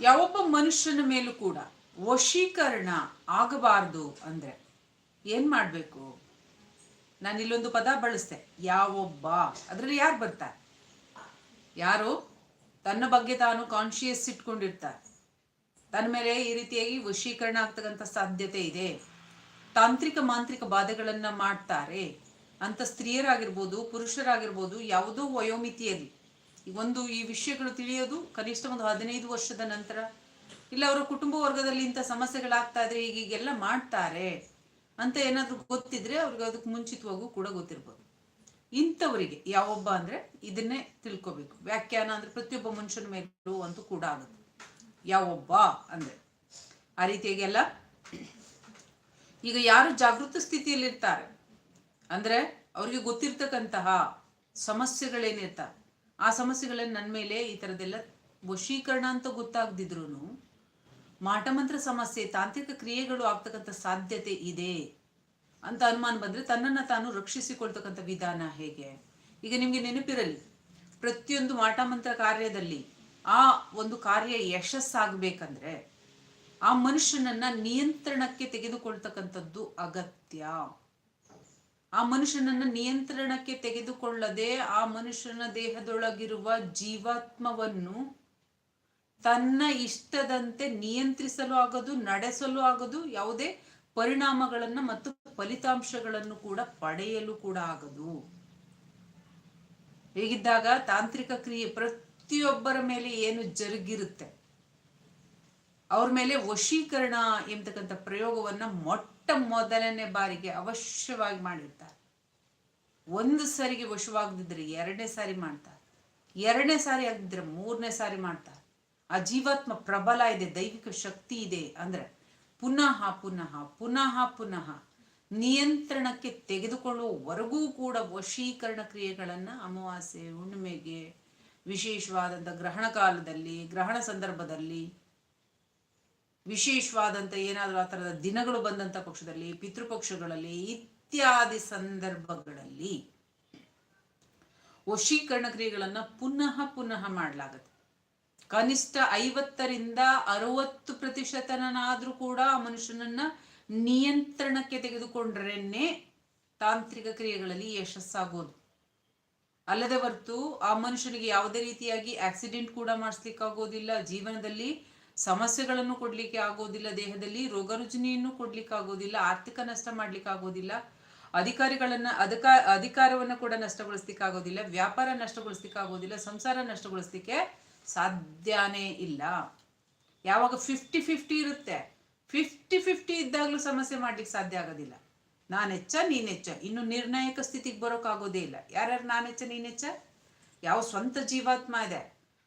ಯಾವೊಬ್ಬ ಮನುಷ್ಯನ ಮೇಲೂ ಕೂಡ ವಶೀಕರಣ ಆಗಬಾರ್ದು ಅಂದ್ರೆ ಏನ್ ಮಾಡ್ಬೇಕು? ನಾನು ಇಲ್ಲೊಂದು ಪದ ಬಳಸ್ದೆ, ಯಾವೊಬ್ಬ. ಅದರಲ್ಲಿ ಯಾರು ಬರ್ತಾರೆ? ಯಾರು? ತನ್ನ ಬಗ್ಗೆ ತಾನು ಕಾನ್ಶಿಯಸ್ ಇಟ್ಕೊಂಡಿರ್ತಾರೆ. ತನ್ನ ಮೇಲೆ ಈ ರೀತಿಯಾಗಿ ವಶೀಕರಣ ಆಗ್ತಕ್ಕಂಥ ಸಾಧ್ಯತೆ ಇದೆ. ತಾಂತ್ರಿಕ, ಮಾಂತ್ರಿಕ ಬಾಧೆಗಳನ್ನ ಮಾಡ್ತಾರೆ. ಅಂತ ಸ್ತ್ರೀಯರಾಗಿರ್ಬೋದು, ಪುರುಷರಾಗಿರ್ಬೋದು, ಯಾವುದೋ ವಯೋಮಿತಿಯಲ್ಲಿ ಒಂದು ಈ ವಿಷಯಗಳು ತಿಳಿಯೋದು ಕನಿಷ್ಠ ಒಂದು ಹದಿನೈದು ವರ್ಷದ ನಂತರ. ಇಲ್ಲ, ಅವರ ಕುಟುಂಬ ವರ್ಗದಲ್ಲಿ ಇಂಥ ಸಮಸ್ಯೆಗಳಾಗ್ತಾ ಇದ್ರೆ ಈಗೀಗೆಲ್ಲ ಮಾಡ್ತಾರೆ ಅಂತ ಏನಾದರೂ ಗೊತ್ತಿದ್ರೆ ಅವ್ರಿಗೆ ಅದಕ್ಕೆ ಮುಂಚಿತವಾಗೂ ಕೂಡ ಗೊತ್ತಿರ್ಬೋದು. ಇಂಥವರಿಗೆ ಯಾವೊಬ್ಬ ಅಂದ್ರೆ ಇದನ್ನೇ ತಿಳ್ಕೊಬೇಕು. ವ್ಯಾಖ್ಯಾನ ಅಂದ್ರೆ ಪ್ರತಿಯೊಬ್ಬ ಮನುಷ್ಯನ ಮೇಲೂ ಅಂತೂ ಕೂಡ ಆಗುತ್ತೆ. ಯಾವೊಬ್ಬ ಅಂದ್ರೆ ಆ ರೀತಿಯಾಗೆಲ್ಲ. ಈಗ ಯಾರು ಜಾಗೃತ ಸ್ಥಿತಿಯಲ್ಲಿರ್ತಾರೆ ಅಂದ್ರೆ ಅವ್ರಿಗೆ ಗೊತ್ತಿರ್ತಕ್ಕಂತಹ ಸಮಸ್ಯೆಗಳೇನಿರ್ತಾವೆ. ಆ ಸಮಸ್ಯೆಗಳನ್ನ ನನ್ನ ಮೇಲೆ ಈ ಥರದ್ದೆಲ್ಲ ವಶೀಕರಣ ಅಂತ ಗೊತ್ತಾಗದಿದ್ರು ಮಾಟಮಂತ್ರ ಸಮಸ್ಯೆ, ತಾಂತ್ರಿಕ ಕ್ರಿಯೆಗಳು ಆಗ್ತಕ್ಕಂಥ ಸಾಧ್ಯತೆ ಇದೆ ಅಂತ ಅನುಮಾನ ಬಂದ್ರೆ ತನ್ನನ್ನು ತಾನು ರಕ್ಷಿಸಿಕೊಳ್ತಕ್ಕಂಥ ವಿಧಾನ ಹೇಗೆ? ಈಗ ನಿಮಗೆ ನೆನಪಿರಲಿ, ಪ್ರತಿಯೊಂದು ಮಾಟಮಂತ್ರ ಕಾರ್ಯದಲ್ಲಿ ಆ ಒಂದು ಕಾರ್ಯ ಯಶಸ್ಸಾಗಬೇಕಂದ್ರೆ ಆ ಮನುಷ್ಯನನ್ನ ನಿಯಂತ್ರಣಕ್ಕೆ ತೆಗೆದುಕೊಳ್ತಕ್ಕಂಥದ್ದು ಅಗತ್ಯ. ಆ ಮನುಷ್ಯನನ್ನ ನಿಯಂತ್ರಣಕ್ಕೆ ತೆಗೆದುಕೊಳ್ಳದೆ ಆ ಮನುಷ್ಯನ ದೇಹದೊಳಗಿರುವ ಜೀವಾತ್ಮವನ್ನು ತನ್ನ ಇಷ್ಟದಂತೆ ನಿಯಂತ್ರಿಸಲು ಆಗದು, ನಡೆಸಲು ಆಗದು, ಯಾವುದೇ ಪರಿಣಾಮಗಳನ್ನು ಮತ್ತು ಫಲಿತಾಂಶಗಳನ್ನು ಕೂಡ ಪಡೆಯಲು ಕೂಡ ಆಗದು. ಹೇಗಿದ್ದಾಗ ತಾಂತ್ರಿಕ ಕ್ರಿಯೆ ಪ್ರತಿಯೊಬ್ಬರ ಮೇಲೆ ಏನು ಜರುಗಿರುತ್ತೆ? ಅವ್ರ ಮೇಲೆ ವಶೀಕರಣ ಎಂಬತಕ್ಕಂಥ ಪ್ರಯೋಗವನ್ನ ಮೊಟ್ಟ ಮೊದಲನೇ ಬಾರಿಗೆ ಅವಶ್ಯವಾಗಿ ಮಾಡಿರ್ತಾರೆ. ಒಂದು ಸಾರಿಗೆ ವಶವಾಗದಿದ್ರೆ ಎರಡನೇ ಸಾರಿ ಮಾಡ್ತಾರೆ. ಎರಡನೇ ಸಾರಿ ಆಗದಿದ್ರೆ ಮೂರನೇ ಸಾರಿ ಮಾಡ್ತಾರೆ. ಆ ಜೀವಾತ್ಮ ಪ್ರಬಲ ಇದೆ, ದೈವಿಕ ಶಕ್ತಿ ಇದೆ ಅಂದ್ರೆ ಪುನಃ ಪುನಃ ಪುನಃ ಪುನಃ ನಿಯಂತ್ರಣಕ್ಕೆ ತೆಗೆದುಕೊಳ್ಳುವವರೆಗೂ ಕೂಡ ವಶೀಕರಣ ಕ್ರಿಯೆಗಳನ್ನು ಅಮಾವಾಸ್ಯೆ, ಹುಣ್ಣಿಮೆಗೆ ವಿಶೇಷವಾದಂಥ ಗ್ರಹಣ ಕಾಲದಲ್ಲಿ, ಗ್ರಹಣ ಸಂದರ್ಭದಲ್ಲಿ ವಿಶೇಷವಾದಂಥ ಏನಾದರೂ ಆ ಥರದ ದಿನಗಳು ಬಂದಂಥ ಪಕ್ಷದಲ್ಲಿ, ಪಿತೃಪಕ್ಷಗಳಲ್ಲಿ ಇತ್ಯಾದಿ ಸಂದರ್ಭಗಳಲ್ಲಿ ವಶೀಕರಣ ಕ್ರಿಯೆಗಳನ್ನು ಪುನಃ ಪುನಃ ಮಾಡಲಾಗುತ್ತೆ. ಕನಿಷ್ಠ ಐವತ್ತರಿಂದ ಅರವತ್ತು ಪ್ರತಿಶತನಾದರೂ ಕೂಡ ಆ ಮನುಷ್ಯನನ್ನ ನಿಯಂತ್ರಣಕ್ಕೆ ತೆಗೆದುಕೊಂಡ್ರೇನೆ ತಾಂತ್ರಿಕ ಕ್ರಿಯೆಗಳಲ್ಲಿ ಯಶಸ್ಸಾಗೋದು. ಅಲ್ಲದೆ ಹೊರತು ಆ ಮನುಷ್ಯನಿಗೆ ಯಾವುದೇ ರೀತಿಯಾಗಿ ಆಕ್ಸಿಡೆಂಟ್ ಕೂಡ ಮಾಡಿಸ್ಲಿಕ್ಕಾಗೋದಿಲ್ಲ. ಜೀವನದಲ್ಲಿ ಸಮಸ್ಯೆಗಳನ್ನು ಕೊಡ್ಲಿಕ್ಕೆ ಆಗೋದಿಲ್ಲ, ದೇಹದಲ್ಲಿ ರೋಗ ರುಜಿನಿಯನ್ನು ಕೊಡ್ಲಿಕ್ಕೆ ಆಗೋದಿಲ್ಲ, ಆರ್ಥಿಕ ನಷ್ಟ ಮಾಡ್ಲಿಕ್ಕೆ ಆಗೋದಿಲ್ಲ, ಅಧಿಕಾರಿಗಳನ್ನ ಅಧಿಕ, ಅಧಿಕಾರವನ್ನು ಕೂಡ ನಷ್ಟಗೊಳಿಸ್ಲಿಕ್ಕೆ ಆಗೋದಿಲ್ಲ, ವ್ಯಾಪಾರ ನಷ್ಟಗೊಳಿಸ್ಲಿಕ್ಕೆ ಆಗೋದಿಲ್ಲ, ಸಂಸಾರ ನಷ್ಟಗೊಳಿಸ್ಲಿಕ್ಕೆ ಸಾಧ್ಯನೇ ಇಲ್ಲ. ಯಾವಾಗ ಫಿಫ್ಟಿ ಫಿಫ್ಟಿ ಇರುತ್ತೆ. ಫಿಫ್ಟಿ ಫಿಫ್ಟಿ ಇದ್ದಾಗಲೂ ಸಮಸ್ಯೆ ಮಾಡ್ಲಿಕ್ಕೆ ಸಾಧ್ಯ ಆಗೋದಿಲ್ಲ. ನಾನು ಹೆಚ್ಚ ನೀನ್ ಹೆಚ್ಚ ಇನ್ನು ನಿರ್ಣಾಯಕ ಸ್ಥಿತಿಗೆ ಬರೋಕ್ಕಾಗೋದೇ ಇಲ್ಲ. ಯಾರ್ಯಾರು ನಾನು ಹೆಚ್ಚ ನೀನ್ ಹೆಚ್ಚ ಯಾವ ಸ್ವಂತ ಜೀವಾತ್ಮ ಇದೆ.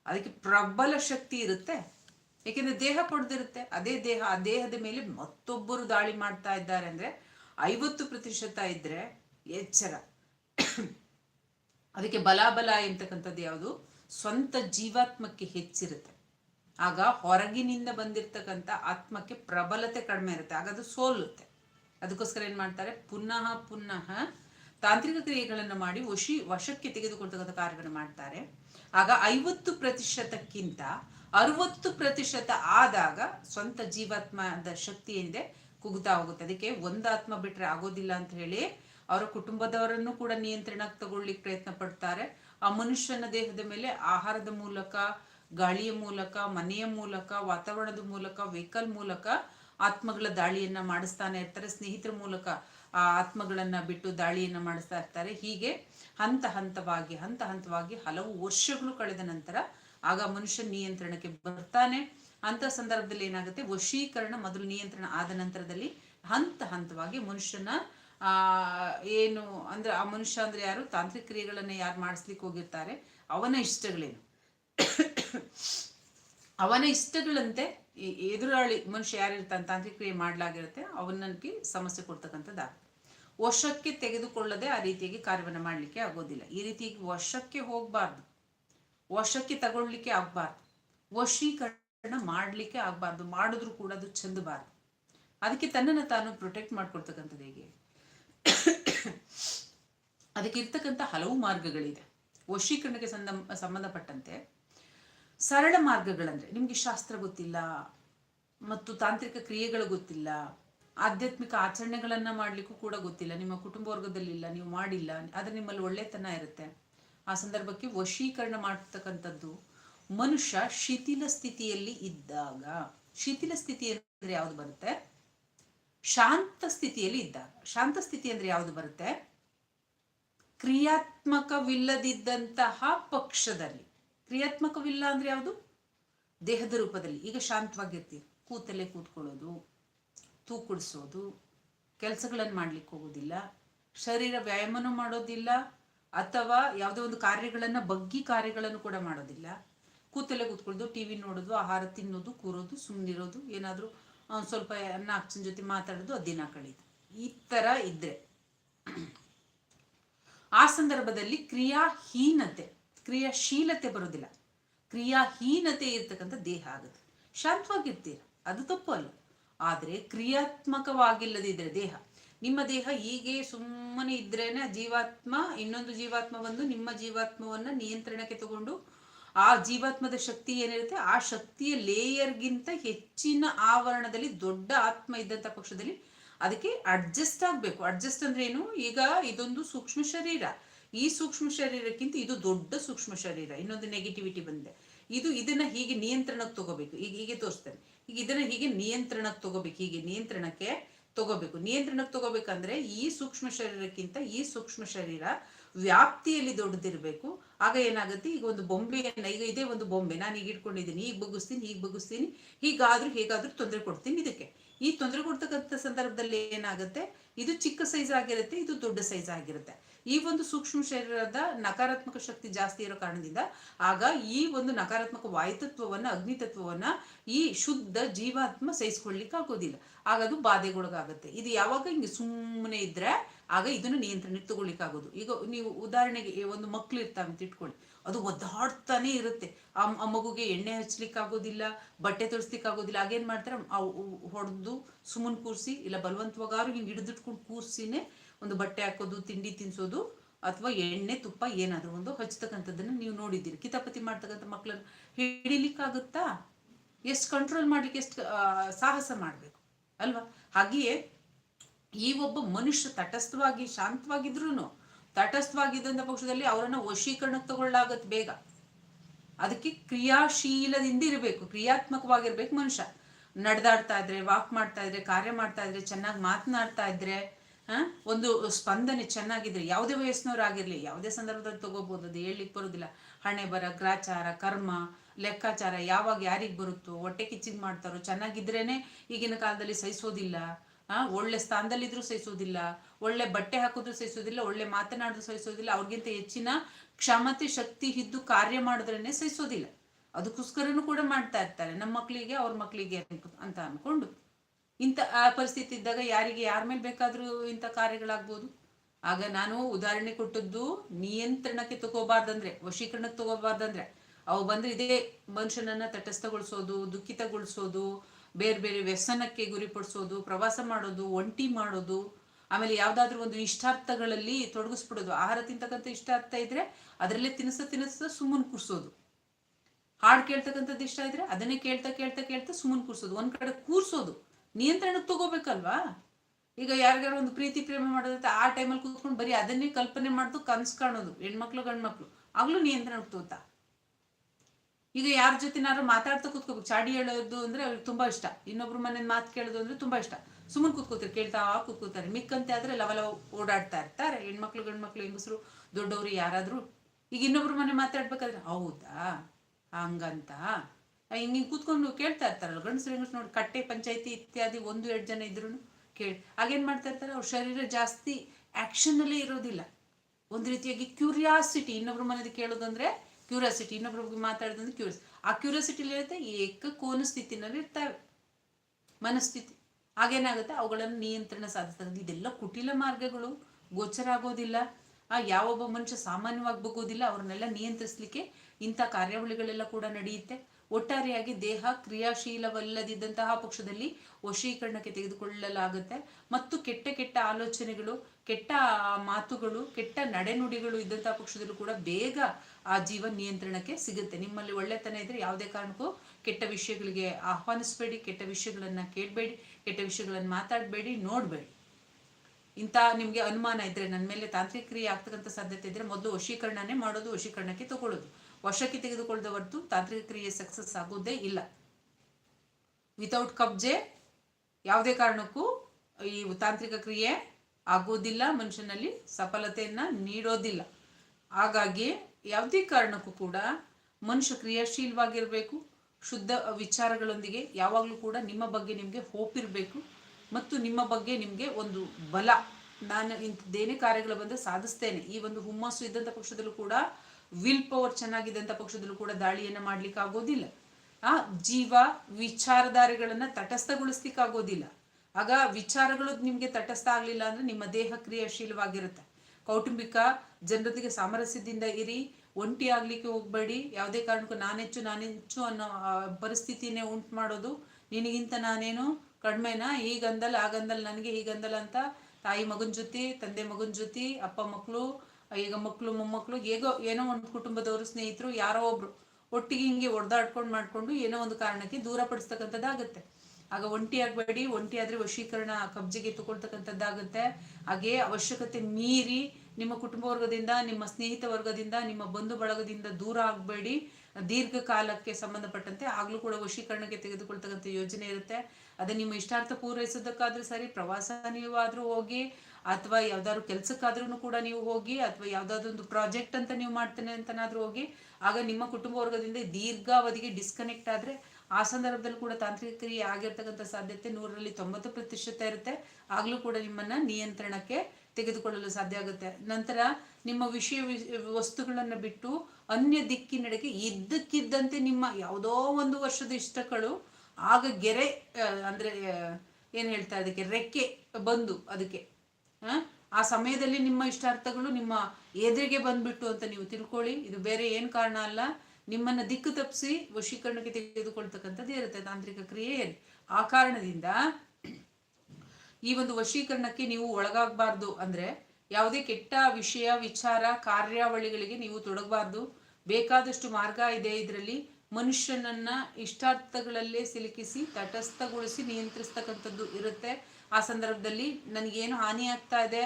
ಅದಕ್ಕೆ ಪ್ರಬಲ ಶಕ್ತಿ ಇರುತ್ತೆ. ಏಕೆಂದ್ರೆ ದೇಹ ಪಡೆದಿರುತ್ತೆ. ಅದೇ ದೇಹ, ಆ ದೇಹದ ಮೇಲೆ ಮತ್ತೊಬ್ಬರು ದಾಳಿ ಮಾಡ್ತಾ ಇದ್ದಾರೆ ಅಂದ್ರೆ ಐವತ್ತು ಪ್ರತಿಶತ ಇದ್ರೆ ಎಚ್ಚರ. ಅದಕ್ಕೆ ಬಲಾಬಲ ಎಂತಕ್ಕಂಥದ್ದು ಯಾವುದು? ಸ್ವಂತ ಜೀವಾತ್ಮಕ್ಕೆ ಹೆಚ್ಚಿರುತ್ತೆ. ಆಗ ಹೊರಗಿನಿಂದ ಬಂದಿರತಕ್ಕಂಥ ಆತ್ಮಕ್ಕೆ ಪ್ರಬಲತೆ ಕಡಿಮೆ ಇರುತ್ತೆ. ಆಗ ಅದು ಸೋಲುತ್ತೆ. ಅದಕ್ಕೋಸ್ಕರ ಏನ್ ಮಾಡ್ತಾರೆ? ಪುನಃ ಪುನಃ ತಾಂತ್ರಿಕ ಕ್ರಿಯೆಗಳನ್ನು ಮಾಡಿ ವಶಿ, ವಶಕ್ಕೆ ತೆಗೆದುಕೊಳ್ತಕ್ಕಂಥ ಕಾರ್ಯಗಳನ್ನು ಮಾಡ್ತಾರೆ. ಆಗ ಐವತ್ತು ಪ್ರತಿಶತಕ್ಕಿಂತ ಅರವತ್ತು ಪ್ರತಿಶತ ಆದಾಗ ಸ್ವಂತ ಜೀವಾತ್ಮದ ಶಕ್ತಿ ಏನಿದೆ ಕುಗ್ತಾ ಹೋಗುತ್ತೆ. ಅದಕ್ಕೆ ಒಂದಾತ್ಮ ಬಿಟ್ರೆ ಆಗೋದಿಲ್ಲ ಅಂತ ಹೇಳಿ ಅವರ ಕುಟುಂಬದವರನ್ನು ಕೂಡ ನಿಯಂತ್ರಣಕ್ಕೆ ತಗೊಳ್ಳಿಕ್ಕೆ ಪ್ರಯತ್ನ ಪಡ್ತಾರೆ. ಆ ಮನುಷ್ಯನ ದೇಹದ ಮೇಲೆ ಆಹಾರದ ಮೂಲಕ, ಗಾಳಿಯ ಮೂಲಕ, ಮನೆಯ ಮೂಲಕ, ವಾತಾವರಣದ ಮೂಲಕ, ವೆಹಿಕಲ್ ಮೂಲಕ ಆತ್ಮಗಳ ದಾಳಿಯನ್ನ ಮಾಡಿಸ್ತಾನೆ ಇರ್ತಾರೆ. ಸ್ನೇಹಿತರ ಮೂಲಕ ಆ ಆತ್ಮಗಳನ್ನ ಬಿಟ್ಟು ದಾಳಿಯನ್ನ ಮಾಡಿಸ್ತಾ ಇರ್ತಾರೆ. ಹೀಗೆ ಹಂತ ಹಂತವಾಗಿ ಹಂತ ಹಂತವಾಗಿ ಹಲವು ವರ್ಷಗಳು ಕಳೆದ ನಂತರ ಆಗ ಮನುಷ್ಯ ನಿಯಂತ್ರಣಕ್ಕೆ ಬರ್ತಾನೆ. ಅಂತ ಸಂದರ್ಭದಲ್ಲಿ ಏನಾಗುತ್ತೆ? ವಶೀಕರಣ ಮೊದಲು ನಿಯಂತ್ರಣ ಆದ ನಂತರದಲ್ಲಿ ಹಂತ ಹಂತವಾಗಿ ಮನುಷ್ಯನ ಏನು ಅಂದ್ರೆ ಆ ಮನುಷ್ಯ ಅಂದ್ರೆ ಯಾರು? ತಾಂತ್ರಿಕ ಕ್ರಿಯೆಗಳನ್ನ ಯಾರು ಮಾಡಿಸ್ಲಿಕ್ಕೆ ಹೋಗಿರ್ತಾರೆ? ಅವನ ಇಷ್ಟಗಳೇನು? ಅವನ ಇಷ್ಟಗಳಂತೆ ಎದುರಾಳಿ ಮನುಷ್ಯ ಯಾರಿರ್ತಾನೆ ತಾಂತ್ರಿಕ ಕ್ರಿಯೆ ಮಾಡ್ಲಾಗಿರುತ್ತೆ. ಅವನಿಗೆ ಸಮಸ್ಯೆ ಕೊಡ್ತಕ್ಕಂಥದ್ದು ವಶಕ್ಕೆ ತೆಗೆದುಕೊಳ್ಳದೆ ಆ ರೀತಿಯಾಗಿ ಕಾರ್ಯವನ್ನು ಮಾಡಲಿಕ್ಕೆ ಆಗೋದಿಲ್ಲ. ಈ ರೀತಿಯಾಗಿ ವಶಕ್ಕೆ ಹೋಗಬಾರ್ದು. ವಶಕ್ಕೆ ತಗೊಳ್ಲಿಕ್ಕೆ ಆಗ್ಬಾರ್ದು. ವಶೀಕರಣ ಮಾಡಲಿಕ್ಕೆ ಆಗ್ಬಾರ್ದು. ಮಾಡಿದ್ರು ಕೂಡ ಅದು ಚೆಂದಬಾರ್ದು ಅದಕ್ಕೆ ತನ್ನನ್ನು ತಾನು ಪ್ರೊಟೆಕ್ಟ್ ಮಾಡ್ಕೊಳ್ತಕ್ಕಂಥದ್ದು ಹೇಗೆ? ಅದಕ್ಕೆ ಇರ್ತಕ್ಕಂಥ ಹಲವು ಮಾರ್ಗಗಳಿದೆ. ವಶೀಕರಣಕ್ಕೆ ಸಂಬಂಧ ಸಂಬಂಧಪಟ್ಟಂತೆ ಸರಳ ಮಾರ್ಗಗಳಂದ್ರೆ ನಿಮಗೆ ಶಾಸ್ತ್ರ ಗೊತ್ತಿಲ್ಲ, ಮತ್ತು ತಾಂತ್ರಿಕ ಕ್ರಿಯೆಗಳು ಗೊತ್ತಿಲ್ಲ, ಆಧ್ಯಾತ್ಮಿಕ ಆಚರಣೆಗಳನ್ನ ಮಾಡ್ಲಿಕ್ಕೂ ಕೂಡ ಗೊತ್ತಿಲ್ಲ, ನಿಮ್ಮ ಕುಟುಂಬ ವರ್ಗದಲ್ಲಿಲ್ಲ, ನೀವು ಮಾಡಿಲ್ಲ, ಆದರೆ ನಿಮ್ಮಲ್ಲಿ ಒಳ್ಳೆತನ ಇರುತ್ತೆ. ಆ ಸಂದರ್ಭಕ್ಕೆ ವಶೀಕರಣ ಮಾಡ್ತಕ್ಕಂಥದ್ದು ಮನುಷ್ಯ ಶಿಥಿಲ ಸ್ಥಿತಿಯಲ್ಲಿ ಇದ್ದಾಗ. ಶಿಥಿಲ ಸ್ಥಿತಿ ಅಂದ್ರೆ ಯಾವ್ದು ಬರುತ್ತೆ? ಶಾಂತ ಸ್ಥಿತಿಯಲ್ಲಿ ಇದ್ದಾಗ. ಶಾಂತ ಸ್ಥಿತಿ ಅಂದ್ರೆ ಯಾವುದು ಬರುತ್ತೆ? ಕ್ರಿಯಾತ್ಮಕವಿಲ್ಲದಿದ್ದಂತಹ ಪಕ್ಷದಲ್ಲಿ. ಕ್ರಿಯಾತ್ಮಕವಿಲ್ಲ ಅಂದ್ರೆ ಯಾವುದು? ದೇಹದ ರೂಪದಲ್ಲಿ. ಈಗ ಶಾಂತವಾಗಿರ್ತೀವಿ ಕೂತಲ್ಲೇ ಕೂತ್ಕೊಳ್ಳೋದು ತೂಕುಡಿಸೋದು ಕೆಲಸಗಳನ್ನು ಮಾಡ್ಲಿಕ್ಕೆ ಹೋಗೋದಿಲ್ಲ ಶರೀರ ವ್ಯಾಯಾಮನೂ ಮಾಡೋದಿಲ್ಲ ಅಥವಾ ಯಾವುದೋ ಒಂದು ಕಾರ್ಯಗಳನ್ನ ಬಗ್ಗಿ ಕಾರ್ಯಗಳನ್ನು ಕೂಡ ಮಾಡೋದಿಲ್ಲ. ಕೂತಲ್ಲೇ ಕೂತ್ಕೊಳ್ಳೋದು, ಟಿ ವಿ ನೋಡೋದು, ಆಹಾರ ತಿನ್ನೋದು, ಕೂರೋದು ಸುಮ್ಮನಿರೋದು ಏನಾದರೂ ಸ್ವಲ್ಪ ನಾಲ್ಕು ಜನ ಜೊತೆ ಮಾತಾಡೋದು ದಿನ ಕಳೀದು ಈ ಥರ ಇದ್ರೆ ಆ ಸಂದರ್ಭದಲ್ಲಿ ಕ್ರಿಯಾಹೀನತೆ, ಕ್ರಿಯಾಶೀಲತೆ ಬರೋದಿಲ್ಲ. ಕ್ರಿಯಾಹೀನತೆ ಇರ್ತಕ್ಕಂಥ ದೇಹ ಆಗುತ್ತೆ. ಶಾಂತವಾಗಿರ್ತೀರ, ಅದು ತಪ್ಪು ಅಲ್ಲ. ಆದರೆ ಕ್ರಿಯಾತ್ಮಕವಾಗಿಲ್ಲದಿದ್ರೆ ದೇಹ ನಿಮ್ಮ ದೇಹ ಹೀಗೆ ಸುಮ್ಮನೆ ಇದ್ರೇನೆ ಜೀವಾತ್ಮ, ಇನ್ನೊಂದು ಜೀವಾತ್ಮ ಬಂದು ನಿಮ್ಮ ಜೀವಾತ್ಮವನ್ನ ನಿಯಂತ್ರಣಕ್ಕೆ ತಗೊಂಡು ಆ ಜೀವಾತ್ಮದ ಶಕ್ತಿ ಏನಿರುತ್ತೆ, ಆ ಶಕ್ತಿಯ ಲೇಯರ್ಗಿಂತ ಹೆಚ್ಚಿನ ಆವರಣದಲ್ಲಿ ದೊಡ್ಡ ಆತ್ಮ ಇದ್ದಂತ ಪಕ್ಷದಲ್ಲಿ ಅದಕ್ಕೆ ಅಡ್ಜಸ್ಟ್ ಆಗಬೇಕು. ಅಡ್ಜಸ್ಟ್ ಅಂದ್ರೆ ಏನು? ಈಗ ಇದೊಂದು ಸೂಕ್ಷ್ಮ ಶರೀರ. ಈ ಸೂಕ್ಷ್ಮ ಶರೀರಕ್ಕಿಂತ ಇದು ದೊಡ್ಡ ಸೂಕ್ಷ್ಮ ಶರೀರ. ಇನ್ನೊಂದು ನೆಗೆಟಿವಿಟಿ ಬಂದಿದೆ. ಇದು ಇದನ್ನ ಹೀಗೆ ನಿಯಂತ್ರಣಕ್ಕೆ ತಗೋಬೇಕು. ಈಗ ಹೀಗೆ ತೋರಿಸ್ತೇನೆ. ಈಗ ಇದನ್ನ ಹೀಗೆ ನಿಯಂತ್ರಣಕ್ಕೆ ತಗೋಬೇಕು. ಹೀಗೆ ನಿಯಂತ್ರಣಕ್ಕೆ ತಗೋಬೇಕು. ನಿಯಂತ್ರಣಕ್ಕೆ ತಗೋಬೇಕಂದ್ರೆ ಈ ಸೂಕ್ಷ್ಮ ಶರೀರಕ್ಕಿಂತ ಈ ಸೂಕ್ಷ್ಮ ಶರೀರ ವ್ಯಾಪ್ತಿಯಲ್ಲಿ ದೊಡ್ಡದಿರಬೇಕು. ಆಗ ಏನಾಗುತ್ತೆ? ಈಗ ಒಂದು ಬೊಂಬೆಯನ್ನ, ಈಗ ಇದೇ ಒಂದು ಬೊಂಬೆ. ನಾನು ಈಗ ಇಟ್ಕೊಂಡಿದ್ದೀನಿ, ಈಗ ಬಗ್ಗಿಸ್ತೀನಿ ಈಗ ಬಗ್ಗಿಸ್ತೀನಿ, ಹೀಗಾದ್ರೂ, ಹೇಗಾದ್ರೂ ತೊಂದರೆ ಕೊಡ್ತೀನಿ ಇದಕ್ಕೆ. ಈ ತೊಂದರೆ ಕೊಡ್ತಕ್ಕಂಥ ಸಂದರ್ಭದಲ್ಲಿ ಏನಾಗುತ್ತೆ? ಇದು ಚಿಕ್ಕ ಸೈಜ್ ಆಗಿರುತ್ತೆ, ಇದು ದೊಡ್ಡ ಸೈಜ್ ಆಗಿರುತ್ತೆ. ಈ ಒಂದು ಸೂಕ್ಷ್ಮ ಶರೀರದ ನಕಾರಾತ್ಮಕ ಶಕ್ತಿ ಜಾಸ್ತಿ ಇರೋ ಕಾರಣದಿಂದ ಆಗ ಈ ಒಂದು ನಕಾರಾತ್ಮಕ ವಾಯುತತ್ವವನ್ನ ಅಗ್ನಿತತ್ವವನ್ನ ಈ ಶುದ್ಧ ಜೀವಾತ್ಮ ಸಹಿಸ್ಕೊಳ್ಲಿಕ್ಕೆ ಆಗೋದಿಲ್ಲ. ಆಗ ಅದು ಬಾಧೆಗೊಳಗಾಗುತ್ತೆ. ಇದು ಯಾವಾಗ ಹಿಂಗೆ ಸುಮ್ಮನೆ ಇದ್ರೆ ಆಗ ಇದನ್ನು ನಿಯಂತ್ರಣಕ್ಕೆ ತಗೊಳ್ಳಿಕ್ಕೆ ಆಗೋದು. ಈಗ ನೀವು ಉದಾಹರಣೆಗೆ ಒಂದು ಮಕ್ಳು ಇರ್ತಾವೆ ಅಂತ ಇಟ್ಕೊಳ್ಳಿ. ಅದು ಒದ್ದಾಡ್ತಾನೆ ಇರುತ್ತೆ. ಆ ಮಗುಗೆ ಎಣ್ಣೆ ಹಚ್ಲಿಕ್ಕೆ ಆಗೋದಿಲ್ಲ, ಬಟ್ಟೆ ಆಗೋದಿಲ್ಲ ಆಗೇನ್ ಮಾಡ್ತಾರೆ? ಹೊಡೆದು ಸುಮ್ಮನೆ ಕೂರಿಸಿ, ಇಲ್ಲ ಬಲವಂತವಾಗಾರು ಹಿಂಗೆ ಹಿಡಿದಿಟ್ಕೊಂಡು ಕೂರ್ಸಿನೇ ಒಂದು ಬಟ್ಟೆ ಹಾಕೋದು, ತಿಂಡಿ ತಿನ್ಸೋದು ಅಥವಾ ಎಣ್ಣೆ, ತುಪ್ಪ ಏನಾದರೂ ಒಂದು ಹಚ್ಚತಕ್ಕಂಥದ್ದನ್ನು ನೀವು ನೋಡಿದ್ದೀರಿ. ಕಿತಾಪತಿ ಮಾಡ್ತಕ್ಕಂಥ ಮಕ್ಕಳನ್ನು ಹಿಡಿಲಿಕ್ಕಾಗುತ್ತಾ? ಎಷ್ಟು ಕಂಟ್ರೋಲ್ ಮಾಡ್ಲಿಕ್ಕೆ ಎಷ್ಟು ಸಾಹಸ ಮಾಡಬೇಕು, ಅಲ್ವಾ? ಹಾಗೆಯೇ ಈ ಒಬ್ಬ ಮನುಷ್ಯ ತಟಸ್ಥವಾಗಿ ಶಾಂತವಾಗಿದ್ರು ತಟಸ್ಥವಾಗಿದ್ದಂಥ ಪಕ್ಷದಲ್ಲಿ ಅವರನ್ನು ವಶೀಕರಣಕ್ಕೆ ತಗೊಳ್ಳಾಗತ್ತೆ ಬೇಗ. ಅದಕ್ಕೆ ಕ್ರಿಯಾಶೀಲದಿಂದ ಇರಬೇಕು, ಕ್ರಿಯಾತ್ಮಕವಾಗಿರ್ಬೇಕು ಮನುಷ್ಯ. ನಡೆದಾಡ್ತಾ ಇದ್ರೆ ವಾಕ್ ಮಾಡ್ತಾ ಇದ್ರೆ, ಕಾರ್ಯ ಮಾಡ್ತಾ ಇದ್ರೆ, ಚೆನ್ನಾಗಿ ಮಾತನಾಡ್ತಾ ಇದ್ರೆ ಒಂದು ಸ್ಪಂದನೆ ಚೆನ್ನಾಗಿದ್ರೆ ಯಾವುದೇ ವಯಸ್ಸಿನವರಾಗಿರಲಿ ಯಾವುದೇ ಸಂದರ್ಭದಲ್ಲಿ ತಗೋಬಹುದು ಅದು ಹೇಳಲಿಕ್ಕೆ ಬರೋದಿಲ್ಲ. ಹಣೆ ಬರ, ಗ್ರಾಚಾರ, ಕರ್ಮ, ಲೆಕ್ಕಾಚಾರ ಯಾವಾಗ ಯಾರಿಗೆ ಬರುತ್ತೋ, ಹೊಟ್ಟೆ ಕಿಚ್ಚಿದ್ ಮಾಡ್ತಾರೋ, ಚೆನ್ನಾಗಿದ್ರೇನೆ ಈಗಿನ ಕಾಲದಲ್ಲಿ ಸಹಿಸೋದಿಲ್ಲ. ಆ ಒಳ್ಳೆ ಸ್ಥಾನದಲ್ಲಿದ್ರೂ ಸಹಿಸೋದಿಲ್ಲ. ಒಳ್ಳೆ ಬಟ್ಟೆ ಹಾಕಿದ್ರು ಸಹಿಸೋದಿಲ್ಲ. ಒಳ್ಳೆ ಮಾತನಾಡಿದ್ರು ಸಹಿಸೋದಿಲ್ಲ. ಅವ್ರಿಗಿಂತ ಹೆಚ್ಚಿನ ಕ್ಷಮತೆ, ಶಕ್ತಿ ಇದ್ದು ಕಾರ್ಯ ಮಾಡಿದ್ರೇನೆ ಸಹಿಸೋದಿಲ್ಲ. ಅದಕ್ಕೋಸ್ಕರನು ಕೂಡ ಮಾಡ್ತಾ ಇರ್ತಾರೆ. ನಮ್ಮ ಮಕ್ಕಳಿಗೆ ಅವ್ರ ಮಕ್ಕಳಿಗೆ ಅಂತ ಅನ್ಕೊಂಡು ಇಂಥ, ಆ ಪರಿಸ್ಥಿತಿ ಇದ್ದಾಗ ಯಾರಿಗೆ ಯಾರ ಮೇಲೆ ಬೇಕಾದರೂ ಇಂಥ ಕಾರ್ಯಗಳಾಗ್ಬೋದು? ಆಗ ನಾನು ಉದಾಹರಣೆ ಕೊಟ್ಟದ್ದು, ನಿಯಂತ್ರಣಕ್ಕೆ ತಗೋಬಾರ್ದಂದ್ರೆ, ವಶೀಕರಣಕ್ಕೆ ತಗೋಬಾರ್ದಂದ್ರೆ, ಅವು ಬಂದ್ರೆ ಇದೇ ಮನುಷ್ಯನನ್ನ ತಟಸ್ಥಗೊಳಿಸೋದು, ದುಃಖಿತಗೊಳಿಸೋದು, ಬೇರೆ ಬೇರೆ ವ್ಯಸನಕ್ಕೆ ಗುರಿಪಡಿಸೋದು, ಪ್ರವಾಸ ಮಾಡೋದು, ಒಂಟಿ ಮಾಡೋದು, ಆಮೇಲೆ ಯಾವ್ದಾದ್ರು ಒಂದು ಇಷ್ಟಾರ್ಥಗಳಲ್ಲಿ ತೊಡಗಿಸ್ಬಿಡೋದು. ಆಹಾರ ತಿಂತಕ್ಕಂಥ ಇಷ್ಟಾರ್ಥ ಇದ್ರೆ ಅದರಲ್ಲೇ ತಿನ್ನಿಸ ತಿನ್ನಿಸ ಸುಮ್ಮನೆ ಕೂರ್ಸೋದು. ಹಾಡು ಕೇಳ್ತಕ್ಕಂಥದ್ದು ಇಷ್ಟ ಇದ್ರೆ ಅದನ್ನೇ ಕೇಳ್ತಾ ಕೇಳ್ತಾ ಕೇಳ್ತಾ ಸುಮ್ಮನೆ ಕೂರ್ಸೋದು. ಒಂದ್ ಕಡೆ ಕೂರ್ಸೋದು. ನಿಯಂತ್ರಣಕ್ಕೆ ತಗೋಬೇಕಲ್ವಾ? ಈಗ ಯಾರಿಗಾರು ಒಂದು ಪ್ರೀತಿ, ಪ್ರೇಮ ಮಾಡೋದಂತ ಆ ಟೈಮಲ್ಲಿ ಕೂತ್ಕೊಂಡು ಬರೀ ಅದನ್ನೇ ಕಲ್ಪನೆ ಮಾಡ್ದು ಕನ್ಸು ಕಾಣೋದು, ಹೆಣ್ಮಕ್ಳು, ಗಂಡ್ಮಕ್ಳು. ಆಗ್ಲೂ ನಿಯಂತ್ರಣಕ್ಕೆ ತೋತಾ ಈಗ ಯಾರ ಜೊತೆನಾರು ಮಾತಾಡ್ತಾ ಕೂತ್ಕೋಬೇಕು. ಚಾಡಿ ಹೇಳೋದು ಅಂದ್ರೆ ಅವ್ರಿಗೆ ತುಂಬಾ ಇಷ್ಟ. ಇನ್ನೊಬ್ರು ಮನೆ ಮಾತು ಕೇಳೋದು ಅಂದ್ರೆ ತುಂಬಾ ಇಷ್ಟ. ಸುಮ್ಮನೆ ಕೂತ್ಕೋತಾರೆ, ಕೇಳ್ತಾ ಕೂತ್ಕೋತಾರೆ. ಮಿಕ್ಕಂತೆ ಆದ್ರೆ ಲವಲ ಓಡಾಡ್ತಾ ಇರ್ತಾರೆ. ಹೆಣ್ಮಕ್ಳು, ಗಂಡ್ಮಕ್ಳು, ಹೆಂಗಸರು, ದೊಡ್ಡವರು ಯಾರಾದ್ರೂ. ಈಗ ಇನ್ನೊಬ್ರು ಮನೆ ಮಾತಾಡ್ಬೇಕಾದ್ರೆ, ಹೌದಾ? ಹಂಗಂತ? ಹಿಂಗೆ ಕೂತ್ಕೊಂಡು ಕೇಳ್ತಾ ಇರ್ತಾರಲ್ಲ, ಗಂಡಸರು ಹೆಂಗಸರು ನೋಡಿ, ಕಟ್ಟೆ, ಪಂಚಾಯತಿ ಇತ್ಯಾದಿ ಒಂದು ಎರಡು ಜನ ಇದ್ರು ಕೇಳಿ. ಆಗೇನು ಮಾಡ್ತಾ ಇರ್ತಾರೆ, ಅವ್ರ ಶರೀರ ಜಾಸ್ತಿ ಆಕ್ಷನ್ ಅಲ್ಲೇ ಇರೋದಿಲ್ಲ. ಒಂದು ರೀತಿಯಾಗಿ ಕ್ಯೂರಿಯಾಸಿಟಿ ಇನ್ನೊಬ್ರ ಮನೇಲಿ ಕೇಳೋದಂದ್ರೆ ಕ್ಯೂರಿಯಾಸಿಟಿ ಇನ್ನೊಬ್ರ ಮಾತಾಡೋದಂದ್ರೆ ಕ್ಯೂರಿಯಸ್ ಆ ಕ್ಯೂರಿಯಾಸಿಟಿ ಇರುತ್ತೆ, ಏಕ ಕೋನ ಸ್ಥಿತಿನಲ್ಲಿ ಇರ್ತವೆ. ಮನಸ್ಥಿತಿ. ಆಗೇನಾಗುತ್ತೆ ಅವುಗಳನ್ನು ನಿಯಂತ್ರಣ ಸಾಧಿಸ್ತದೆ ಇದೆಲ್ಲ ಕುಟಿಲ ಮಾರ್ಗಗಳು. ಗೋಚರ ಆಗೋದಿಲ್ಲ. ಆ, ಯಾವೊಬ್ಬ ಮನುಷ್ಯ ಸಾಮಾನ್ಯವಾಗಿ ಬಗೋದಿಲ್ಲ ಅವ್ರನ್ನೆಲ್ಲ ನಿಯಂತ್ರಿಸಲಿಕ್ಕೆ ಇಂಥ ಕಾರ್ಯಾವಳಿಗಳೆಲ್ಲ ಕೂಡ ನಡೆಯುತ್ತೆ. ಒಟ್ಟಾರೆಯಾಗಿ ದೇಹ ಕ್ರಿಯಾಶೀಲವಲ್ಲದಿದ್ದಂತಹ ಪಕ್ಷದಲ್ಲಿ ವಶೀಕರಣಕ್ಕೆ ತೆಗೆದುಕೊಳ್ಳಲಾಗುತ್ತೆ. ಮತ್ತು ಕೆಟ್ಟ ಕೆಟ್ಟ ಆಲೋಚನೆಗಳು, ಕೆಟ್ಟ ಮಾತುಗಳು, ಕೆಟ್ಟ ನಡೆನುಡಿಗಳು ಇದ್ದಂತಹ ಪಕ್ಷದಲ್ಲೂ ಕೂಡ ಬೇಗ ಆ ಜೀವ ನಿಯಂತ್ರಣಕ್ಕೆ ಸಿಗುತ್ತೆ. ನಿಮ್ಮಲ್ಲಿ ಒಳ್ಳೆತನ ಇದ್ರೆ ಯಾವುದೇ ಕಾರಣಕ್ಕೂ ಕೆಟ್ಟ ವಿಷಯಗಳಿಗೆ ಆಹ್ವಾನಿಸಬೇಡಿ, ಕೆಟ್ಟ ವಿಷಯಗಳನ್ನ ಕೇಳಬೇಡಿ, ಕೆಟ್ಟ ವಿಷಯಗಳನ್ನು ಮಾತಾಡಬೇಡಿ, ನೋಡಬೇಡಿ. ಇಂಥ ನಿಮಗೆ ಅನುಮಾನ ಇದ್ರೆ ನನ್ನ ಮೇಲೆ ತಾಂತ್ರಿಕ ಕ್ರಿಯೆ ಆಗ್ತಕ್ಕಂಥ ಸಾಧ್ಯತೆ ಇದ್ರೆ ಮೊದಲು ವಶೀಕರಣನೇ ಮಾಡೋದು, ವಶೀಕರಣಕ್ಕೆ ತಗೊಳ್ಳೋದು. ವಶಕ್ಕೆ ತೆಗೆದುಕೊಳ್ಳದ ಹೊರತು ತಾಂತ್ರಿಕ ಕ್ರಿಯೆ ಸಕ್ಸಸ್ ಆಗೋದೇ ಇಲ್ಲ. ವಿತೌಟ್ ಕಬ್ಜೆ, ಯಾವುದೇ ಕಾರಣಕ್ಕೂ ಈ ತಾಂತ್ರಿಕ ಕ್ರಿಯೆ ಆಗೋದಿಲ್ಲ, ಮನುಷ್ಯನಲ್ಲಿ ಸಫಲತೆಯನ್ನ ನೀಡೋದಿಲ್ಲ. ಹಾಗಾಗಿ ಯಾವುದೇ ಕಾರಣಕ್ಕೂ ಕೂಡ ಮನುಷ್ಯ ಕ್ರಿಯಾಶೀಲವಾಗಿರಬೇಕು, ಶುದ್ಧ ವಿಚಾರಗಳೊಂದಿಗೆ ಯಾವಾಗಲೂ ಕೂಡ ನಿಮ್ಮ ಬಗ್ಗೆ ನಿಮಗೆ ಹೋಪ್ ಇರಬೇಕು ಮತ್ತು ನಿಮ್ಮ ಬಗ್ಗೆ ನಿಮಗೆ ಒಂದು ಬಲ. ನಾನು ಇಂಥದ್ದೇನೇ ಕಾರ್ಯಗಳು ಬಂದರೆ ಸಾಧಿಸ್ತೇನೆ. ಈ ಒಂದು ಹುಮ್ಮಸ್ಸು ಇದ್ದಂಥ ಪಕ್ಷದಲ್ಲೂ ಕೂಡ ವಿಲ್ ಪವರ್ ಅಂತ ಪಕ್ಷದಲ್ಲೂ ಕೂಡ ದಾಳಿಯನ್ನು ಮಾಡ್ಲಿಕ್ಕೆ ಆಗೋದಿಲ್ಲ. ಆ ಜೀವ ವಿಚಾರಧಾರೆಗಳನ್ನ ತಟಸ್ಥಗೊಳಿಸ್ಲಿಕ್ಕೆ ಆಗೋದಿಲ್ಲ ಆಗ ವಿಚಾರಗಳು ನಿಮಗೆ ತಟಸ್ಥ ಆಗಲಿಲ್ಲ ಅಂದ್ರೆ ನಿಮ್ಮ ದೇಹ ಕ್ರಿಯಾಶೀಲವಾಗಿರುತ್ತೆ. ಕೌಟುಂಬಿಕ ಜನರೊಂದಿಗೆ ಸಾಮರಸ್ಯದಿಂದ ಇರಿ, ಒಂಟಿ ಆಗ್ಲಿಕ್ಕೆ ಹೋಗಬೇಡಿ, ಯಾವುದೇ ಕಾರಣಕ್ಕೂ ನಾನೆಚ್ಚು ನಾನೆಚ್ಚು ಅನ್ನೋ ಪರಿಸ್ಥಿತಿನೇ ಉಂಟು ಮಾಡೋದು. ನಿನಗಿಂತ ನಾನೇನು? ಕಡಿಮೆನಾ ಈಗಂದಲ್ಲ ಆಗಂದಲ್ಲ ನನಗೆ ಹೀಗಂದಲ್ಲ ಅಂತ ತಾಯಿ ಮಗನ ಜೊತೆ, ತಂದೆ ಮಗನ ಜೊತೆ, ಅಪ್ಪ ಮಕ್ಕಳು ಈಗ ಮಕ್ಕಳು ಮೊಮ್ಮಕ್ಕಳು ಹೇಗೋ ಏನೋ ಒಂದು ಕುಟುಂಬದವರು ಸ್ನೇಹಿತರು, ಯಾರೋ ಒಬ್ರು ಒಟ್ಟಿಗೆ ಹಿಂಗೆ ಒಡೆದಾಡ್ಕೊಂಡು ಮಾಡಿಕೊಂಡು ಏನೋ ಒಂದು ಕಾರಣಕ್ಕೆ ದೂರ ಪಡಿಸ್ತಕ್ಕಂಥದ್ದಾಗುತ್ತೆ ಆಗ ಒಂಟಿ ಆಗಬೇಡಿ, ಒಂಟಿ ಆದ್ರೆ ವಶೀಕರಣ ಕಬ್ಜಿಗೆ ತಗೊಳ್ತಕ್ಕಂಥದ್ದಾಗುತ್ತೆ ಹಾಗೆ ಅವಶ್ಯಕತೆ ಮೀರಿ ನಿಮ್ಮ ಕುಟುಂಬ ವರ್ಗದಿಂದ, ನಿಮ್ಮ ಸ್ನೇಹಿತ ವರ್ಗದಿಂದ, ನಿಮ್ಮ ಬಂಧು ಬಳಗದಿಂದ ದೂರ ಆಗಬೇಡಿ. ದೀರ್ಘಕಾಲಕ್ಕೆ ಸಂಬಂಧಪಟ್ಟಂತೆ ಆಗಲೂ ಕೂಡ ವಶೀಕರಣಕ್ಕೆ ತೆಗೆದುಕೊಳ್ತಕ್ಕಂಥ ಯೋಜನೆ ಇರುತ್ತೆ. ಅದೇ ನಿಮ್ಮ ಇಷ್ಟಾರ್ಥ ಪೂರೈಸೋದಕ್ಕಾದ್ರೂ ಸರಿ, ಪ್ರವಾಸ ನೀವಾದ್ರೂ ಹೋಗಿ ಅಥವಾ ಯಾವ್ದಾದ್ರು ಕೆಲ್ಸಕ್ಕಾದ್ರೂ ಕೂಡ ನೀವು ಹೋಗಿ, ಅಥವಾ ಯಾವ್ದಾದ್ರು ಒಂದು ಪ್ರಾಜೆಕ್ಟ್ ಅಂತ ನೀವು ಮಾಡ್ತೇನೆ ಅಂತನಾದ್ರೂ ಹೋಗಿ, ಆಗ ನಿಮ್ಮ ಕುಟುಂಬ ವರ್ಗದಿಂದ ದೀರ್ಘಾವಧಿಗೆ ಡಿಸ್ಕನೆಕ್ಟ್ ಆದ್ರೆ ಆ ಸಂದರ್ಭದಲ್ಲಿ ಕೂಡ ತಾಂತ್ರಿಕ ಕ್ರಿಯೆ ಆಗಿರ್ತಕ್ಕಂಥ ಸಾಧ್ಯತೆ ನೂರರಲ್ಲಿ ತೊಂಬತ್ತು ಪ್ರತಿಶತ ಇರುತ್ತೆ. ಆಗಲೂ ಕೂಡ ನಿಮ್ಮನ್ನ ನಿಯಂತ್ರಣಕ್ಕೆ ತೆಗೆದುಕೊಳ್ಳಲು ಸಾಧ್ಯ ಆಗುತ್ತೆ. ನಂತರ ನಿಮ್ಮ ವಿಷಯ ವಸ್ತುಗಳನ್ನು ಬಿಟ್ಟು ಅನ್ಯ ದಿಕ್ಕಿನಡೆಗೆ ಇದ್ದಕ್ಕಿದ್ದಂತೆ ನಿಮ್ಮ ಯಾವುದೋ ಒಂದು ವರ್ಷದ ಇಷ್ಟಗಳು ಆಗ ಗೆರೆ ಅಂದ್ರೆ ಏನು ಹೇಳ್ತಾ ಅದಕ್ಕೆ ರೆಕ್ಕೆ ಬಂದು ಅದಕ್ಕೆ. ಆ ಸಮಯದಲ್ಲಿ ನಿಮ್ಮ ಇಷ್ಟಾರ್ಥಗಳು ನಿಮ್ಮ ಎದುರಿಗೆ ಬಂದ್ಬಿಟ್ಟು ಅಂತ ನೀವು ತಿಳ್ಕೊಳ್ಳಿ. ಇದು ಬೇರೆ ಏನು ಕಾರಣ ಅಲ್ಲ. ನಿಮ್ಮನ್ನ ದಿಕ್ಕು ತಪ್ಪಿಸಿ ವಶೀಕರಣಕ್ಕೆ ತೆಗೆದುಕೊಳ್ತಕ್ಕಂಥದ್ದು ಇರುತ್ತೆ ತಾಂತ್ರಿಕ ಕ್ರಿಯೆಯಲ್ಲಿ ಆ ಕಾರಣದಿಂದ ಈ ಒಂದು ವಶೀಕರಣಕ್ಕೆ ನೀವು ಒಳಗಾಗಬಾರ್ದು ಅಂದ್ರೆ ಯಾವುದೇ ಕೆಟ್ಟ ವಿಷಯ, ವಿಚಾರ, ಕಾರ್ಯಾವಳಿಗಳಿಗೆ ನೀವು ತೊಡಗಬಾರ್ದು. ಬೇಕಾದಷ್ಟು ಮಾರ್ಗ ಇದೆ ಇದರಲ್ಲಿ. ಮನುಷ್ಯನನ್ನ ಇಷ್ಟಾರ್ಥಗಳಲ್ಲೇ ಸಿಲುಕಿಸಿ, ತಟಸ್ಥಗೊಳಿಸಿ ನಿಯಂತ್ರಿಸ್ತಕ್ಕಂಥದ್ದು ಇರುತ್ತೆ. ಆ ಸಂದರ್ಭದಲ್ಲಿ ನನಗೇನು ಹಾನಿ ಆಗ್ತಾ ಇದೆ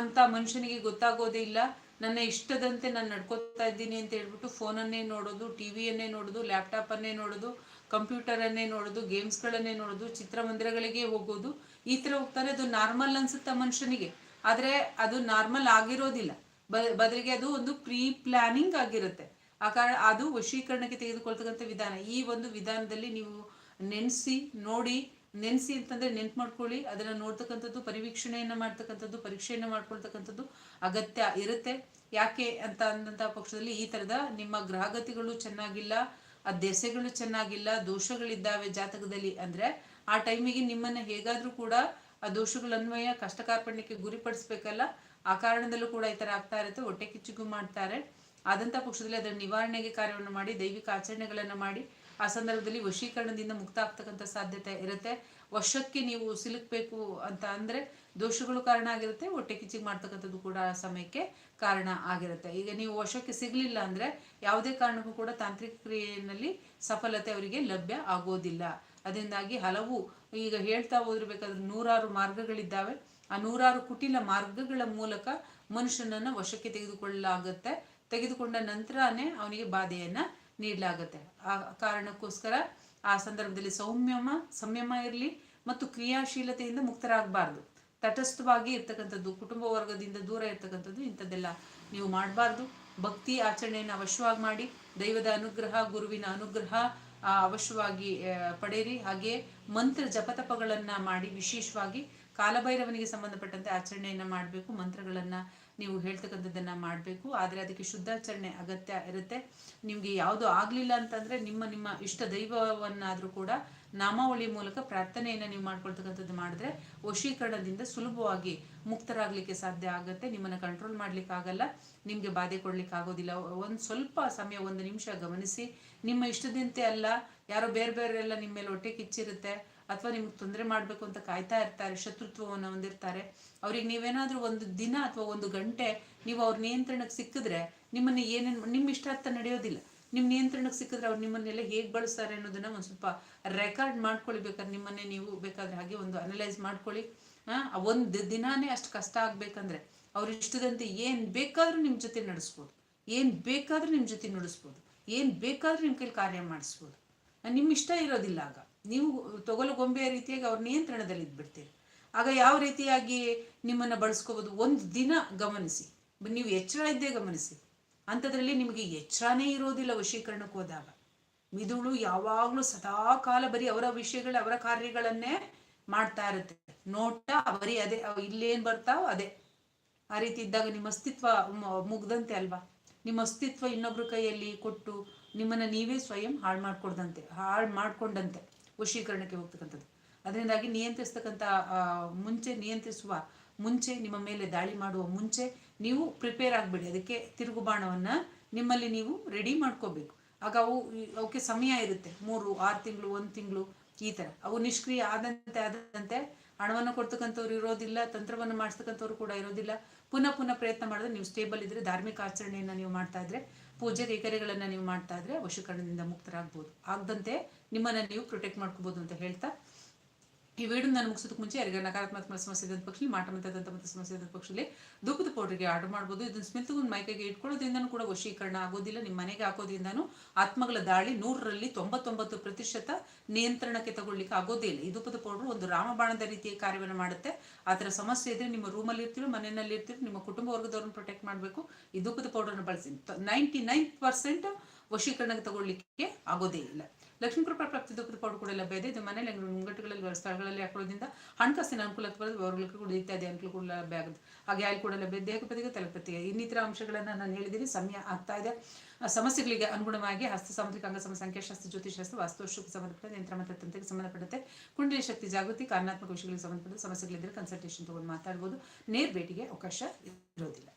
ಅಂತ ಮನುಷ್ಯನಿಗೆ ಗೊತ್ತಾಗೋದೇ ಇಲ್ಲ. ನನ್ನ ಇಷ್ಟದಂತೆ ನಾನು ನಡ್ಕೋತಾ ಇದ್ದೀನಿ ಅಂತ ಹೇಳ್ಬಿಟ್ಟು ಫೋನನ್ನೇ ನೋಡೋದು, ಟಿವಿಯನ್ನೇ ನೋಡೋದು, ಲ್ಯಾಪ್ಟಾಪನ್ನೇ ನೋಡೋದು, ಕಂಪ್ಯೂಟರನ್ನೇ ನೋಡೋದು, ಗೇಮ್ಸ್ಗಳನ್ನೇ ನೋಡೋದು, ಚಿತ್ರಮಂದಿರಗಳಿಗೆ ಹೋಗೋದು, ಈ ಥರ ಹೋಗ್ತಾರೆ. ಅದು ನಾರ್ಮಲ್ ಅನ್ಸುತ್ತೆ ಮನುಷ್ಯನಿಗೆ. ಆದರೆ ಅದು ನಾರ್ಮಲ್ ಆಗಿರೋದಿಲ್ಲ. ಬದಲಿಗೆ ಅದು ಒಂದು ಪ್ರೀ ಪ್ಲಾನಿಂಗ್ ಆಗಿರುತ್ತೆ. ಆ ಕಾರಣ ಅದು ವಶೀಕರಣಕ್ಕೆ ತೆಗೆದುಕೊಳ್ತಕ್ಕಂಥ ವಿಧಾನ. ಈ ಒಂದು ವಿಧಾನದಲ್ಲಿ ನೀವು ನೆನೆಸಿ, ನೋಡಿ ನೆನೆಸಿ ಅಂತಂದ್ರೆ ನೆನ್ಪು ಮಾಡ್ಕೊಳ್ಳಿ, ಅದನ್ನ ನೋಡ್ತಕ್ಕಂಥದ್ದು, ಪರಿವೀಕ್ಷಣೆಯನ್ನ ಮಾಡ್ತಕ್ಕಂಥದ್ದು, ಪರೀಕ್ಷೆಯನ್ನು ಮಾಡ್ಕೊಳ್ತಕ್ಕಂಥದ್ದು ಅಗತ್ಯ ಇರುತ್ತೆ. ಯಾಕೆ ಅಂತ ಅಂದಂಥ ಪಕ್ಷದಲ್ಲಿ ಈ ತರದ ನಿಮ್ಮ ಗ್ರಹಗತಿಗಳು ಚೆನ್ನಾಗಿಲ್ಲ, ಆ ದೆಸೆಗಳು ಚೆನ್ನಾಗಿಲ್ಲ, ದೋಷಗಳಿದ್ದಾವೆ ಜಾತಕದಲ್ಲಿ ಅಂದ್ರೆ ಆ ಟೈಮಿಗೆ ನಿಮ್ಮನ್ನ ಹೇಗಾದರೂ ಕೂಡ ಆ ದೋಷಗಳನ್ವಯ ಕಷ್ಟ ಕಾರ್ಪಣ್ಯಕ್ಕೆ ಗುರಿಪಡಿಸ್ಬೇಕಲ್ಲ. ಆ ಕಾರಣದಲ್ಲೂ ಕೂಡ ಈ ತರ ಆಗ್ತಾ ಇರುತ್ತೆ, ಹೊಟ್ಟೆ ಕಿಚ್ಚಿಗೂ ಮಾಡ್ತಾರೆ. ಆದಂಥ ಪಕ್ಷದಲ್ಲಿ ಅದರ ನಿವಾರಣೆಗೆ ಕಾರ್ಯವನ್ನು ಮಾಡಿ, ದೈವಿಕ ಆಚರಣೆಗಳನ್ನ ಮಾಡಿ ಆ ಸಂದರ್ಭದಲ್ಲಿ ವಶೀಕರಣದಿಂದ ಮುಕ್ತ ಆಗ್ತಕ್ಕಂಥ ಸಾಧ್ಯತೆ ಇರುತ್ತೆ. ವಶಕ್ಕೆ ನೀವು ಸಿಲುಕಬೇಕು ಅಂತ ಅಂದ್ರೆ ದೋಷಗಳು ಕಾರಣ ಆಗಿರುತ್ತೆ, ಹೊಟ್ಟೆ ಕಿಚ್ಚಿಗೆ ಮಾಡ್ತಕ್ಕಂಥದ್ದು ಕೂಡ ಆ ಸಮಯಕ್ಕೆ ಕಾರಣ ಆಗಿರುತ್ತೆ. ಈಗ ನೀವು ವಶಕ್ಕೆ ಸಿಗಲಿಲ್ಲ ಅಂದ್ರೆ ಯಾವುದೇ ಕಾರಣಕ್ಕೂ ಕೂಡ ತಾಂತ್ರಿಕ ಕ್ರಿಯೆಯಲ್ಲಿ ಸಫಲತೆ ಅವರಿಗೆ ಲಭ್ಯ ಆಗೋದಿಲ್ಲ. ಅದರಿಂದಾಗಿ ಹಲವು ಈಗ ಹೇಳ್ತಾ ಹೋದಿರ್ಬೇಕಾದ್ರೆ ನೂರಾರು ಮಾರ್ಗಗಳಿದ್ದಾವೆ. ಆ ನೂರಾರು ಕುಟಿಲ ಮಾರ್ಗಗಳ ಮೂಲಕ ಮನುಷ್ಯನನ್ನ ವಶಕ್ಕೆ ತೆಗೆದುಕೊಳ್ಳಲಾಗುತ್ತೆ. ತೆಗೆದುಕೊಂಡ ನಂತರನೇ ಅವನಿಗೆ ಬಾಧೆಯನ್ನ ನೀಡಲಾಗುತ್ತೆ. ಆ ಕಾರಣಕ್ಕೋಸ್ಕರ ಆ ಸಂದರ್ಭದಲ್ಲಿ ಸೌಮ್ಯಮ, ಸಂಯಮ ಇರಲಿ ಮತ್ತು ಕ್ರಿಯಾಶೀಲತೆಯಿಂದ ಮುಕ್ತರಾಗಬಾರ್ದು. ತಟಸ್ಥವಾಗಿ ಇರ್ತಕ್ಕಂಥದ್ದು, ಕುಟುಂಬ ವರ್ಗದಿಂದ ದೂರ ಇರ್ತಕ್ಕಂಥದ್ದು, ಇಂಥದ್ದೆಲ್ಲ ನೀವು ಮಾಡಬಾರ್ದು. ಭಕ್ತಿ ಆಚರಣೆಯನ್ನು ಅವಶ್ಯವಾಗಿ ಮಾಡಿ, ದೈವದ ಅನುಗ್ರಹ, ಗುರುವಿನ ಅನುಗ್ರಹ ಅವಶ್ಯವಾಗಿ ಪಡೆಯಿರಿ. ಹಾಗೆ ಮಂತ್ರ ಜಪತಪಗಳನ್ನ ಮಾಡಿ ವಿಶೇಷವಾಗಿ ಕಾಲಭೈರವನಿಗೆ ಸಂಬಂಧಪಟ್ಟಂತೆ ಆಚರಣೆಯನ್ನ ಮಾಡಬೇಕು, ಮಂತ್ರಗಳನ್ನ ನೀವು ಹೇಳ್ತಕ್ಕಂಥದ್ದನ್ನು ಮಾಡಬೇಕು. ಆದರೆ ಅದಕ್ಕೆ ಶುದ್ಧಾಚರಣೆ ಅಗತ್ಯ ಇರುತ್ತೆ. ನಿಮಗೆ ಯಾವುದು ಆಗಲಿಲ್ಲ ಅಂತಂದರೆ ನಿಮ್ಮ ನಿಮ್ಮ ಇಷ್ಟ ದೈವವನ್ನಾದರೂ ಕೂಡ ನಾಮಾವಳಿ ಮೂಲಕ ಪ್ರಾರ್ಥನೆಯನ್ನು ನೀವು ಮಾಡ್ಕೊಳ್ತಕ್ಕಂಥದ್ದು ಮಾಡಿದ್ರೆ ವಶೀಕರಣದಿಂದ ಸುಲಭವಾಗಿ ಮುಕ್ತರಾಗಲಿಕ್ಕೆ ಸಾಧ್ಯ ಆಗುತ್ತೆ. ನಿಮ್ಮನ್ನು ಕಂಟ್ರೋಲ್ ಮಾಡ್ಲಿಕ್ಕೆ ಆಗಲ್ಲ. ನಿಮಗೆ ಬಾಧೆ ಕೊಡ್ಲಿಕ್ಕೆ ಆಗೋದಿಲ್ಲ. ಒಂದು ಸ್ವಲ್ಪ ಸಮಯ, ಒಂದು ನಿಮಿಷ ಗಮನಿಸಿ. ನಿಮ್ಮ ಇಷ್ಟದಂತೆ ಅಲ್ಲ. ಯಾರೋ ಬೇರೆ ಬೇರೆ ಎಲ್ಲ ನಿಮ್ಮ ಮೇಲೆ ಹೊಟ್ಟೆ ಕಿಚ್ಚಿರುತ್ತೆ. ಅಥವಾ ನಿಮ್ಗೆ ತೊಂದರೆ ಮಾಡಬೇಕು ಅಂತ ಕಾಯ್ತಾ ಇರ್ತಾರೆ, ಶತ್ರುತ್ವವನ್ನು ಹೊಂದಿರ್ತಾರೆ, ಅವ್ರಿಗೆ ನೀವೇನಾದರೂ ಒಂದು ದಿನ ಅಥವಾ ಒಂದು ಗಂಟೆ ನೀವು ಅವ್ರ ನಿಯಂತ್ರಣಕ್ಕೆ ಸಿಕ್ಕಿದ್ರೆ ನಿಮ್ಮನ್ನು ಏನೇನು ನಿಮ್ಮ ಇಷ್ಟ ಅಂತ ನಡೆಯೋದಿಲ್ಲ. ನಿಮ್ಮ ನಿಯಂತ್ರಣಕ್ಕೆ ಸಿಕ್ಕಿದ್ರೆ ಅವ್ರು ನಿಮ್ಮನ್ನೆಲ್ಲ ಹೇಗೆ ಬಳಸ್ತಾರೆ ಅನ್ನೋದನ್ನ ಒಂದು ಸ್ವಲ್ಪ ರೆಕಾರ್ಡ್ ಮಾಡ್ಕೊಳ್ಳಿ ಬೇಕಾದ್ರೆ ನಿಮ್ಮನ್ನೇ ನೀವು ಬೇಕಾದ್ರೆ ಹಾಗೆ ಒಂದು ಅನಲೈಸ್ ಮಾಡ್ಕೊಳ್ಳಿ. ಒಂದು ದಿನಾನೇ ಅಷ್ಟು ಕಷ್ಟ ಆಗ್ಬೇಕಂದ್ರೆ ಅವ್ರ ಇಷ್ಟದಂತೆ ಏನು ಬೇಕಾದ್ರೂ ನಿಮ್ಮ ಜೊತೆ ನಡೆಸ್ಬೋದು. ಏನು ಬೇಕಾದ್ರೂ ನಿಮ್ಮ ಜೊತೆ ನಡೆಸ್ಬೋದು. ಏನು ಬೇಕಾದ್ರೂ ನಿಮ್ಮ ಕೈಲಿ ಕಾರ್ಯ ಮಾಡಿಸ್ಬೋದು. ನಿಮ್ಮ ಇಷ್ಟ ಇರೋದಿಲ್ಲ ಆಗ. ನೀವು ತೊಗಲು ಗೊಂಬೆಯ ರೀತಿಯಾಗಿ ಅವ್ರ ನಿಯಂತ್ರಣದಲ್ಲಿ ಇದ್ಬಿಡ್ತೀರಿ. ಆಗ ಯಾವ ರೀತಿಯಾಗಿ ನಿಮ್ಮನ್ನು ಬಳಸ್ಕೋಬೋದು? ಒಂದು ದಿನ ಗಮನಿಸಿ. ನೀವು ಎಚ್ಚರ ಇದ್ದೇ ಗಮನಿಸಿ. ಅಂಥದ್ರಲ್ಲಿ ನಿಮಗೆ ಎಚ್ಚರನೇ ಇರೋದಿಲ್ಲ ವಶೀಕರಣಕ್ಕೆ ಹೋದಾಗ. ಮಿದುಳು ಯಾವಾಗಲೂ ಸದಾ ಕಾಲ ಬರೀ ಅವರ ವಿಷಯಗಳು, ಅವರ ಕಾರ್ಯಗಳನ್ನೇ ಮಾಡ್ತಾ ಇರುತ್ತೆ. ನೋಟ, ಬರೀ ಅದೇ ಇಲ್ಲೇನು ಬರ್ತಾವ ಅದೇ. ಆ ರೀತಿ ಇದ್ದಾಗ ನಿಮ್ಮ ಅಸ್ತಿತ್ವ ಮುಗ್ದಂತೆ ಅಲ್ವಾ? ನಿಮ್ಮ ಅಸ್ತಿತ್ವ ಇನ್ನೊಬ್ರ ಕೈಯಲ್ಲಿ ಕೊಟ್ಟು ನಿಮ್ಮನ್ನ ನೀವೇ ಸ್ವಯಂ ಹಾಳು ಮಾಡ್ಕೊಡ್ದಂತೆ, ಹಾಳು ಮಾಡ್ಕೊಂಡಂತೆ. ವಶೀಕರಣಕ್ಕೆ ಹೋಗ್ತಕ್ಕಂಥದ್ದು. ಅದರಿಂದಾಗಿ ನಿಯಂತ್ರಿಸ್ತಕ್ಕಂಥ ಮುಂಚೆ ನಿಯಂತ್ರಿಸುವ, ಮುಂಚೆ ನಿಮ್ಮ ಮೇಲೆ ದಾಳಿ ಮಾಡುವ ಮುಂಚೆ ನೀವು ಪ್ರಿಪೇರ್ ಆಗಬೇಡಿ. ಅದಕ್ಕೆ ತಿರುಗುಬಾಣವನ್ನ ನಿಮ್ಮಲ್ಲಿ ನೀವು ರೆಡಿ ಮಾಡ್ಕೋಬೇಕು. ಆಗ ಅವು, ಅವಕ್ಕೆ ಸಮಯ ಇರುತ್ತೆ. ಮೂರು, ಆರು ತಿಂಗಳು, ಒಂದು ತಿಂಗಳು ಈ ಥರ. ಅವು ನಿಷ್ಕ್ರಿಯ ಆದಂತೆ ಆದಂತೆ ಹಣವನ್ನು ಕೊಡ್ತಕ್ಕಂಥವ್ರು ಇರೋದಿಲ್ಲ, ತಂತ್ರವನ್ನು ಮಾಡಿಸ್ತಕ್ಕಂಥವ್ರು ಕೂಡ ಇರೋದಿಲ್ಲ. ಪುನಃ ಪುನಃ ಪ್ರಯತ್ನ ಮಾಡಿದ್ರೆ ನೀವು ಸ್ಟೇಬಲ್ ಇದ್ರೆ ಧಾರ್ಮಿಕ ಆಚರಣೆಯನ್ನು ನೀವು ಮಾಡ್ತಾ ಇದ್ರೆ ಪೂಜೆ ಕೈಕರ್ಯಗಳನ್ನು ನೀವು ಮಾಡ್ತಾ ಇದ್ರೆ ವಶೀಕರಣದಿಂದ ಮುಕ್ತರಾಗ್ಬೋದು. ಆಗದಂತೆ ನಿಮ್ಮನ್ನು ನೀವು ಪ್ರೊಟೆಕ್ಟ್ ಮಾಡ್ಕೋಬೋದು ಅಂತ ಹೇಳ್ತಾ ಈ ವಿಡಿಯೋ ನಾನು ಮುಗಿಸೋದಕ್ಕೆ ಮುಂಚೆ ಯಾರಿಗೆ ನಕಾರಾತ್ಮಕ ಸಮಸ್ಯೆ ಇದ್ದ ಪಕ್ಷದಲ್ಲಿ ಮಾಟ ಮತ್ತು ಸಮಸ್ಯೆ ಇದ್ದ ಪಕ್ಷದಲ್ಲಿ ಧೂಪದ ಪೌಡರ್ಗೆ ಆರ್ಡರ್ ಮಾಡ್ಬೋದು. ಇದನ್ನು ಸ್ಮಿತ್ಗೊಂಡು ಮೈಕೈಗೆ ಇಟ್ಕೊಳ್ಳೋದ್ರಿಂದನೂ ಕೂಡ ವಶೀಕರಣ ಆಗೋದಿಲ್ಲ. ನಿಮ್ಮ ಮನೆಗೆ ಹಾಕೋದ್ರಿಂದನೂ ಆತ್ಮಗಳ ದಾಳಿ ನೂರರಲ್ಲಿ ತೊಂಬತ್ತೊಂಬತ್ತು ಪ್ರತಿಶತ ನಿಯಂತ್ರಣಕ್ಕೆ ತಗೊಳ್ಳಿಕ್ಕೆ ಆಗೋದೇ ಇಲ್ಲ. ಈ ಧೂಪದ ಪೌಡರ್ ಒಂದು ರಾಮಬಾಣದ ರೀತಿಯ ಕಾರ್ಯವನ್ನು ಮಾಡುತ್ತೆ. ಆ ಥರ ಸಮಸ್ಯೆ ಇದ್ರೆ ನಿಮ್ಮ ರೂಮಲ್ಲಿ ಇರ್ತೀರೋ, ಮನೆಯಲ್ಲಿ ಇರ್ತೀರೋ, ನಿಮ್ಮ ಕುಟುಂಬ ವರ್ಗದವ್ರನ್ನ ಪ್ರೊಟೆಕ್ಟ್ ಮಾಡಬೇಕು. ಈ ಧೂಪದ ಪೌಡರ್ನ ಬಳಸಿ. ನೈಂಟಿ ನೈನ್ ಪರ್ಸೆಂಟ್ ವಶೀಕರಣಕ್ಕೆ ತಗೊಳ್ಳಿಕ್ಕೆ ಆಗೋದೇ ಇಲ್ಲ. ಲಕ್ಷ್ಮೀ ಕೃಪಾ ಪ್ರಾಪ್ತಿ ದುಃಖದ ಕೂಡ ಲಭ್ಯ ಇದೆ. ಇದು ಮನೇಲಿ ಮುಂಗಟ್ಟುಗಳಲ್ಲಿ ಸ್ಥಳಗಳಲ್ಲಿ ಹಾಕೊಳ್ಳೋದ್ರಿಂದ ಹಣಕಾಸಿನ ಅನುಕೂಲ ಬರೋದು ವ್ಯವಹಾರಗಳಿಗೆ ಕೂಡ ಇತ್ಯಾದಿ ಅನುಕೂಲ ಕೂಡ ಲಭ್ಯ ಆಗುತ್ತೆ. ಹಾಗೆ ಅಲ್ಲಿ ಕೂಡ ಲಭ್ಯ ದೇಹಪತಿಗೆ ತಲೆಪತಿಗೆ ಇನ್ನಿತರ ಅಂಶಗಳನ್ನು ನಾನು ಹೇಳಿದ್ದೀನಿ. ಸಮಯ ಆಗ್ತಾ ಇದೆ. ಸಮಸ್ಯೆಗಳಿಗೆ ಅನುಗುಣವಾಗಿ ಹಸ್ತ ಸಾಮುದ್ರಿಕ ಅಂಗ ಸಮ ಸಂಖ್ಯಾಶಾಸ್ತ್ರ ಜ್ಯೋತಿಷಾಸ್ತ್ರ ವಾಸ್ತುಶಕ್ತಿ ಸಂಬಂಧಪಟ್ಟ ಯಂತ್ರ ಮತ್ತು ತಂತ್ರಕ್ಕೆ ಸಂಬಂಧಪಟ್ಟಂತೆ ಕುಂಡಲಿ ಶಕ್ತಿ ಜಾಗೃತಿ, ಕಾರಣಾತ್ಮಕ ವಿಷಯಗಳಿಗೆ ಸಂಬಂಧಪಟ್ಟ ಸಮಸ್ಯೆಗಳಿದ್ದರೆ ಕನ್ಸಲ್ಟೇಷನ್ ತಗೊಂಡು ಮಾತಾಡ್ಬೋದು. ನೇರ ಭೇಟಿಗೆ ಅವಕಾಶ ಇರೋದಿಲ್ಲ.